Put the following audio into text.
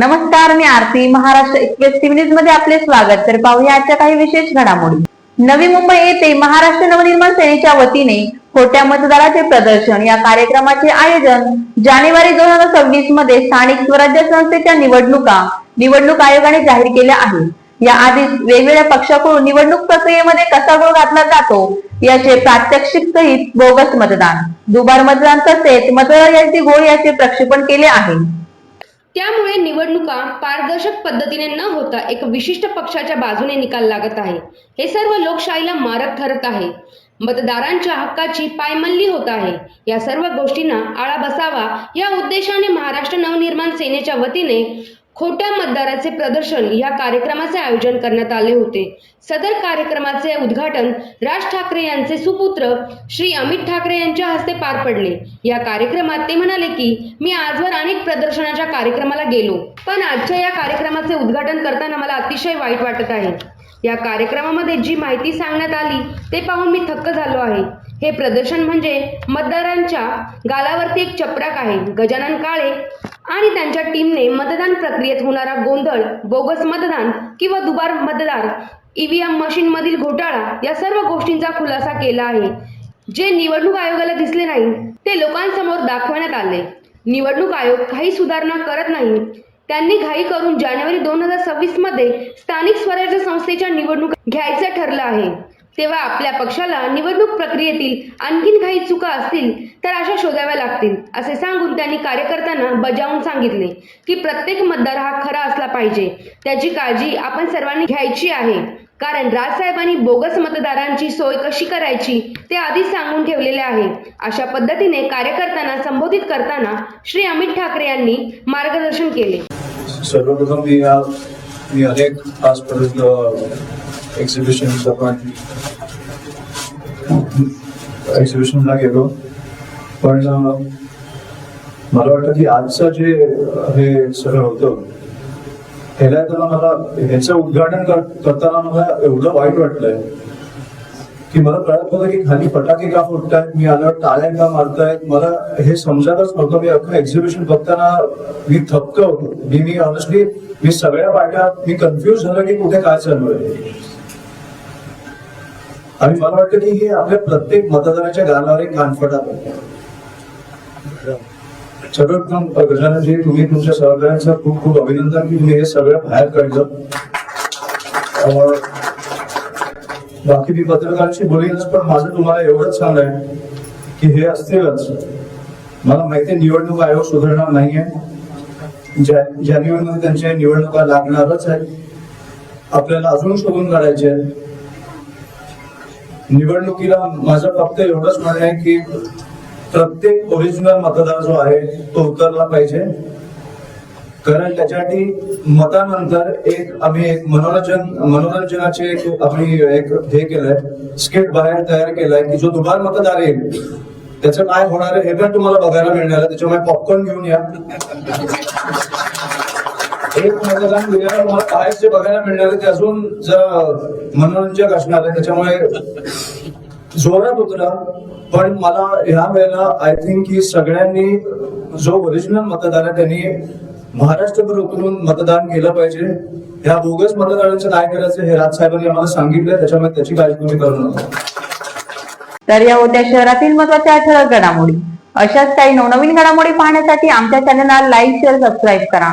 नमस्कार मी Aarti Maharashtra express TV न्यूजमध्ये आपले स्वागत. तर पाहूया आजच्या काही विशेष घडामोडी. नवी मुंबई येथे महाराष्ट्र नवनिर्माण सेनेच्या वतीने खोट्या मतदाराचे प्रदर्शन या कार्यक्रमाचे आयोजन जानेवारी दोन हजार सव्वीसमध्ये स्थानिक स्वराज्य संस्थेच्या निवडणुका निवडणूक आयोगाने जाहीर केल्या आहे या आधीच वेगवेगळ्या पक्षाकडून निवडणूक प्रक्रियेमध्ये कसा गोळ घातला जातो याचे प्रात्यक्षिक सहित बोगस मतदान. दुबार मतदान तसेच मतदार यादी गोळ याचे प्रक्षेपण केले आहे. त्यामुळे निवडणुका पारदर्शक पद्धतीने न होता एक विशिष्ट पक्षाच्या बाजूने निकाल लागत आहे. हे सर्व लोकशाहीला मारक ठरत आहे. मतदारांच्या हक्काची पायमल्ली होत आहे. या सर्व गोष्टींना आळा बसावा या उद्देशाने महाराष्ट्र नवनिर्माण सेनेच्या वतीने खोट्या मतदाराचे प्रदर्शन या कार्यक्रमाचे आयोजन करण्यात आले होते. सदर कार्यक्रमाचे उद्घाटन राज ठाकरे यांचे सुपुत्र श्री अमित ठाकरे यांच्या हस्ते पार पडले. या कार्यक्रमात ते म्हणाले की मी आजवर अनेक प्रदर्शनाच्या कार्यक्रमाला गेलो पण आजच्या या कार्यक्रमाचे उद्घाटन करताना मला अतिशय वाईट वाटत आहे. या कार्यक्रमामध्ये जी माहिती सांगण्यात आली ते पाहून मी थक्क झालो आहे. हे प्रदर्शन म्हणजे मतदारांच्या गालावरती एक चपराक आहे. गजानन काळे आणि त्यांच्या टीमने मतदान प्रक्रियेत होणारा गोंधळ बोगस मतदान किंवा दुबार मतदार ईव्हीएम मशीन मधील घोटाळा या सर्व गोष्टींचा खुलासा केला आहे. जे निवडणूक आयोगाला दिसले नाही ते लोकांसमोर दाखवण्यात आले. निवडणूक आयोग काही सुधारणा करत नाही. त्यांनी घाई करून जानेवारी दोन हजार सव्वीसमध्ये स्थानिक स्वराज्य संस्थेच्या निवडणूक घ्यायचं ठरलं आहे. तेव्हा आपल्या पक्षाला निवडणूक प्रक्रियेतील आणखीन काही चुका असतील तर अशा शोधाव्या लागतील असे सांगून त्यांनी कार्यकर्त्यांना बजावून सांगितले की प्रत्येक मतदार हा खरा असला पाहिजे. त्याची काळजी आपण सर्वांनी घ्यायची आहे. कारण राजसाहेबांनी बोगस मतदारांची सोय कशी करायची ते आधीच सांगून ठेवलेले आहे. अशा पद्धतीने कार्यकर्त्यांना संबोधित करताना श्री अमित ठाकरे यांनी मार्गदर्शन केले. सर्वप्रथम मी अनेक आजपर्यंत एक्झिबिशन पण एक्झिबिशनला गेलो. पण मला वाटतं की आजचं जे हे सगळं होतं ह्याला त्याला मला ह्याचं उद्घाटन करताना मला एवढं वाईट वाटलंय की मला कळत होतं की खाली फटाके का फुटतायत मी आल्यावर टाळ्या का मारतायत. मला हे समजतच नव्हतं. मी अख्खं एक्झिबिशन बघताना मी थक्क होतो. मी मी ऑनेस्टली मी सगळ्या पार्ट्या मी कन्फ्युज झालो की कुठे काय चालू आहे. आणि मला वाटतं की हे आपल्या प्रत्येक मतदाराच्या गालावर एक कानफटा सर्वप्रथम गजाननजी तुम्ही तुमच्या सहकार्यांचं खूप खूप अभिनंदन. की तुम्ही हे सगळं बाहेर काढलं. बाकी मी पत्रकारांशी बोलेनच पण माझं तुम्हाला एवढंच सांगणं आहे की हे असतीलच. मला माहिती आहे निवडणूक आयोग सुधारणार नाहीये. ज्या जानेवारीमध्ये त्यांच्या निवडणुका लागणारच आहे आपल्याला अजून शोधून काढायचे आहेत. निवडणुकीला माझं फक्त एवढंच म्हणणं आहे की प्रत्येक ओरिजिनल मतदार जो आहे तो उतरला पाहिजे. कारण त्याच्यासाठी मतानंतर एक आम्ही एक मनोरंजन मनोरंजनाचे एक आम्ही एक हे केलंय स्किट बाहेर तयार केलाय की जो दुबार मतदार येईल त्याचं काय होणार आहे हे पण तुम्हाला बघायला मिळणार आहे. त्याच्यामुळे पॉपकॉर्न घेऊन या. एक मतदान दिल्यावर काय जे बघायला मिळणार आहे ते अजून जर मनोरंजक असणार आहे. त्याच्यामुळे जोरात उतरा पण मला ह्या वेळेला आय थिंक की सगळ्यांनी जो ओरिजिनल मतदार आहे त्यांनी महाराष्ट्रभर उतरून मतदान केलं पाहिजे. ह्या बोगस मतदारांचं काय करायचं हे राजसाहेबांनी आम्हाला सांगितलं त्याच्यामुळे त्याची काळजी तुम्ही करू नका. तर या होत्या शहरातील महत्त्वाच्या ठळक घडामोडी. अशाच काही नवनवीन घडामोडी पाहण्यासाठी आमच्या चॅनलला लाईक शेअर सबस्क्राईब करा.